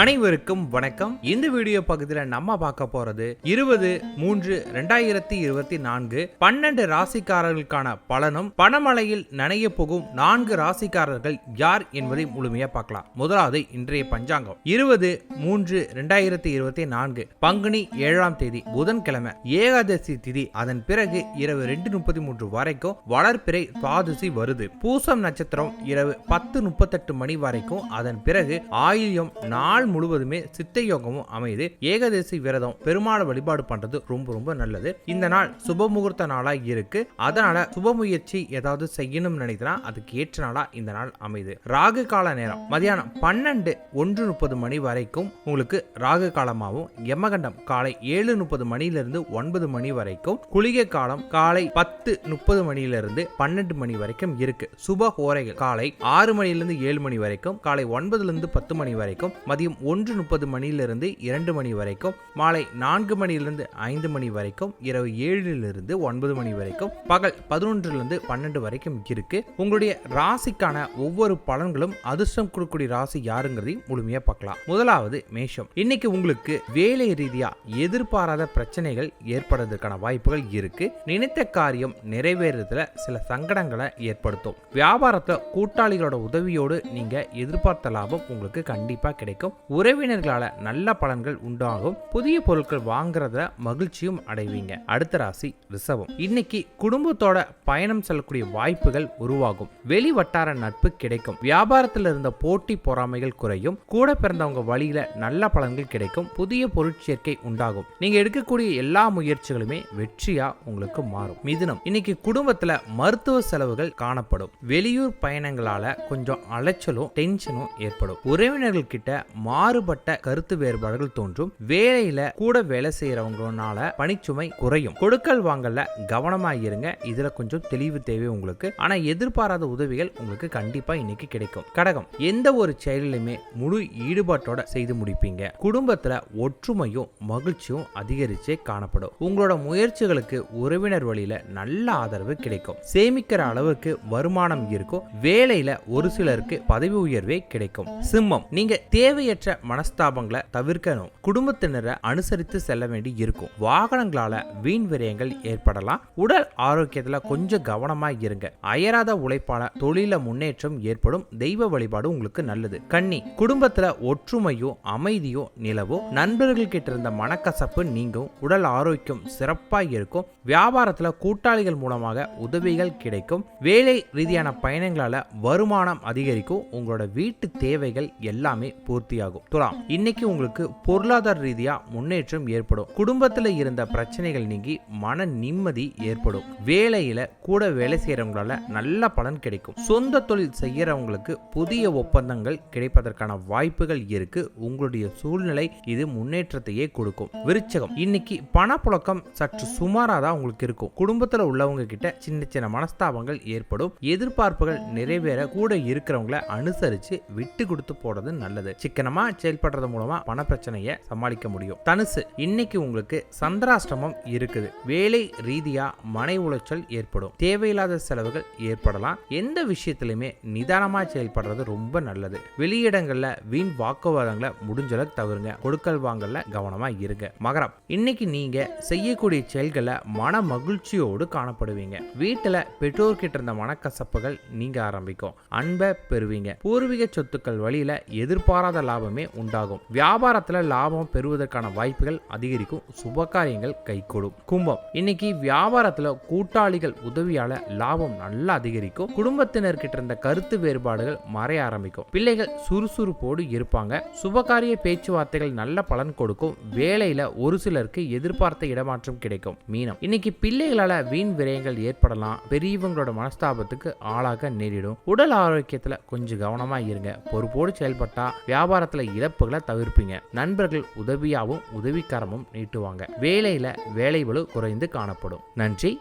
அனைவருக்கும் வணக்கம். இந்த வீடியோ பகுதியில் நம்ம பார்க்க போறது இருபது மூன்று ரெண்டாயிரத்தி இருபத்தி நான்கு பன்னெண்டு ராசிக்காரர்களுக்கான பலனும் பணமழையில் நனைய போகும் நான்கு ராசிக்காரர்கள் யார் என்பதை முழுமையா பார்க்கலாம். முதலாவது இன்றைய பஞ்சாங்கம். இருபது மூன்று ரெண்டாயிரத்தி இருபத்தி நான்கு பங்குனி ஏழாம் தேதி புதன்கிழமை ஏகாதசி திதி. அதன் பிறகு இரவு ரெண்டு முப்பத்தி மூன்று வரைக்கும் வளர்பிறை சுவாதிசி வருது. பூசம் நட்சத்திரம் இரவு பத்து முப்பத்தெட்டு மணி வரைக்கும். அதன் பிறகு ஆயில்யம் நாள் முழுவதுமே சித்த யோகமும் அமையுது. ஏகதேசி விரதம் பெருமாள் வழிபாடு பண்றது ரொம்ப ரொம்ப நல்லது. இந்த நாள் சுப முகூர்த்த நாளா இருக்கு. அதனால சுப முயற்சி ஏதாவது செய்யணும்னு நினைக்கிறா அதுக்கு ஏற்ற நாளா இந்த நாள் அமையுது. ராகு கால நேரம். மதியானம் பன்னெண்டு ஒன்று முப்பது மணி வரைக்கும் உங்களுக்கு ராகு காலமாகவும் யமகண்டம் காலை ஏழு முப்பது மணியிலிருந்து ஒன்பது மணி வரைக்கும் குளிகை காலம் காலை பத்து முப்பது மணியிலிருந்து பன்னெண்டு மணி வரைக்கும் இருக்கு. சுப ஹோரைகள் காலை ஆறு மணியிலிருந்து ஏழு மணி வரைக்கும் காலை ஒன்பதுல இருந்து பத்து மணி வரைக்கும் மதியம் ஒன்று முப்பது மணியிலிருந்து இரண்டு மணி வரைக்கும் மாலை நான்கு மணியிலிருந்து ஐந்து மணி வரைக்கும் இரவு ஏழிலிருந்து ஒன்பது மணி வரைக்கும் பகல் பதினொன்றிலிருந்து பன்னெண்டு வரைக்கும் இருக்கு. உங்களுடைய ராசிக்கான ஒவ்வொரு பலன்களும் அதிர்ஷ்டம் கொடுக்கக்கூடிய ராசி யாருங்கிறதையும் முழுமையா பார்க்கலாம். முதலாவது மேஷம். இன்னைக்கு உங்களுக்கு வேலை ரீதியா எதிர்பாராத பிரச்சனைகள் ஏற்படுறதுக்கான வாய்ப்புகள் இருக்கு. நினைத்த காரியம் நிறைவேறதுல சில சங்கடங்களை ஏற்படுத்தும். வியாபாரத்தை கூட்டாளிகளோட உதவியோடு நீங்க எதிர்பார்த்த லாபம் உங்களுக்கு கண்டிப்பா கிடைக்கும். உறவினர்களால நல்ல பலன்கள் உண்டாகும். புதிய பொருட்கள் வாங்குறத மகிழ்ச்சியும் அடைவீங்க. அடுத்த ராசி ரிசவம் இன்னைக்கு குடும்பத்தோட பயணம் செல்லக்கூடிய வாய்ப்புகள் உருவாகும். வெளி வட்டார நட்பு கிடைக்கும். வியாபாரத்தில் இருந்த போட்டி பொறாமைகள் குறையும். கூட பிறந்தவங்க வழியில நல்ல பலன்கள் கிடைக்கும். புதிய பொருட்சேர்க்கை உண்டாகும். நீங்க எடுக்கக்கூடிய எல்லா முயற்சிகளுமே வெற்றியா உங்களுக்கு மாறும். மிதுனம். இன்னைக்கு குடும்பத்துல மருத்துவ செலவுகள் காணப்படும். வெளியூர் பயணங்களால கொஞ்சம் அலைச்சலும் டென்ஷனும் ஏற்படும். உறவினர்கள் கிட்ட மாறுபட்ட கருத்து வேறுபாடுகள் தோன்றும். வேலையில கூட வேலை செய்யறவங்கனால பணிச்சுமை குறையும். கொடுக்கல் வாங்கல கவனமா இருங்க. இதுல கொஞ்சம் தெளிவு தேவை உங்களுக்கு. ஆனா எதிர்பாராத உதவிகள் உங்களுக்கு கண்டிப்பா இன்னைக்கு கிடைக்கும். கடகம். எந்த ஒரு செயலிலுமே முழு ஈடுபாட்டோட செய்து முடிப்பீங்க. குடும்பத்துல ஒற்றுமையும் மகிழ்ச்சியும் அதிகரிச்சே காணப்படும். உங்களோட முயற்சிகளுக்கு உறவினர் வழியில நல்ல ஆதரவு கிடைக்கும். சேமிக்கிற அளவுக்கு வருமானம் இருக்கும். வேலையில ஒரு சிலருக்கு பதவி உயர்வே கிடைக்கும். சிம்மம். நீங்க தேவையற்ற மனஸ்தாபங்களை தவிர்க்கணும் குடும்பத்தினரை அனுசரித்து செல்ல வேண்டி இருக்கும். வாகனங்களால வீண் விரயங்கள் ஏற்படலாம். உடல் ஆரோக்கியத்துல கொஞ்சம் கவனமா இருங்க. அயராத உழைப்பால தொழில முன்னேற்றம் ஏற்படும். தெய்வ வழிபாடு உங்களுக்கு நல்லது. கன்னி குடும்பத்துல ஒற்றுமையும் அமைதியும் நிலவும் நண்பர்கள் கிட்ட இருந்த மனக்கசப்பு நீங்கும். உடல் ஆரோக்கியம் சிறப்பா இருக்கும். வியாபாரத்துல கூட்டாளிகள் மூலமாக உதவிகள் கிடைக்கும். வேலை ரீதியான பயணங்களால வருமானம் அதிகரிக்கும். உங்களோட வீட்டு தேவைகள் எல்லாமே பூர்த்தியாகும். துலாம் இன்னைக்கு உங்களுக்கு பொருளாதார ரீதியா முன்னேற்றம் ஏற்படும். குடும்பத்துல இருந்த பிரச்சனைகள் நீங்கி மன நிம்மதி ஏற்படும். வேலையில கூட வேலை செய்யறவங்களால நல்ல பலன் கிடைக்கும். சொந்த தொழில் செய்யறவங்களுக்கு புதிய ஒப்பந்தங்கள் கிடைப்பதற்கான வாய்ப்புகள் இருக்கு. உங்களுடைய சூழ்நிலை இது முன்னேற்றத்தையே கொடுக்கும். விருச்சகம் இன்னைக்கு பணப்புழக்கம் சற்று சுமாரா தான் உங்களுக்கு இருக்கும். குடும்பத்துல உள்ளவங்க கிட்ட சின்ன சின்ன மனஸ்தாபங்கள் ஏற்படும். எதிர்பார்ப்புகள் நிறைவேற கூட இருக்கிறவங்கள அனுசரிச்சு விட்டு கொடுத்து போறது நல்லது. சிக்கனமா செயல்படுறது மூலமா பண பிரச்சனையை சமாளிக்க முடியும். தனுசு இன்னைக்கு உங்களுக்கு சந்திராஷ்டமம் இருக்குது. வேலை ரீதியா மனை உளைச்சல் ஏற்படும். தேவையில்லாத செலவுகள் ஏற்படலாம். எந்த விஷயத்திலுமே நிதானமா செயல்படுறது ரொம்ப நல்லது. வெளியிடங்கள்ல வீண் வாக்குவாதங்களை முடிஞ்சளவுக்கு தவிருங்க கொடுக்கல் வாங்கல கவனமா இருங்க. மகரம் இன்னைக்கு நீங்க செய்யக்கூடிய செயல்களை மன மகிழ்ச்சியோடு காணப்படுவீங்க. வீட்டுல பெற்றோர்கிட்ட இருந்த மனக்கசப்புகள் நீங்க ஆரம்பிக்கும். அன்பை பெறுவீங்க. பூர்வீக சொத்துக்கள் வழியில எதிர்பாராத லாபம் உண்டாகும். வியாபாரத்தில் லாபம் பெறுவதற்கான வாய்ப்புகள் அதிகரிக்கும். சுபகாரியங்கள் கைகூடும். கும்பம். இன்னைக்கு வியாபாரத்தில் கூட்டாளிகள் உதவியால லாபம் நல்லா அதிகரிக்கும். குடும்பத்தினர்கிட்ட இருந்த கருத்து வேறுபாடுகள் மறைய ஆரம்பிக்கும். பிள்ளைகள் சுறுசுறுப்போடு இருப்பாங்க. சுபகாரிய பேச்சுவார்த்தைகள் நல்ல பலன் கொடுக்கும். வேலையில ஒரு சிலருக்கு எதிர்பார்த்த இடமாற்றம் கிடைக்கும். மீனம். இன்னைக்கு பிள்ளைகளால வீண் விரயங்கள் ஏற்படலாம். பெரியவங்களோட மனஸ்தாபத்துக்கு ஆளாக நேரிடும். உடல் ஆரோக்கியத்துல கொஞ்சம் கவனமா இருங்க. பொறுப்போடு செயல்பட்டா வியாபாரத்தில் இழப்புகளை தவிர்ப்பீங்க. நண்பர்கள் உதவியாகவும் உதவிக்காரமும் நீட்டுவாங்க. வேலையில வேலை பளு குறைந்து காணப்படும். நன்றி.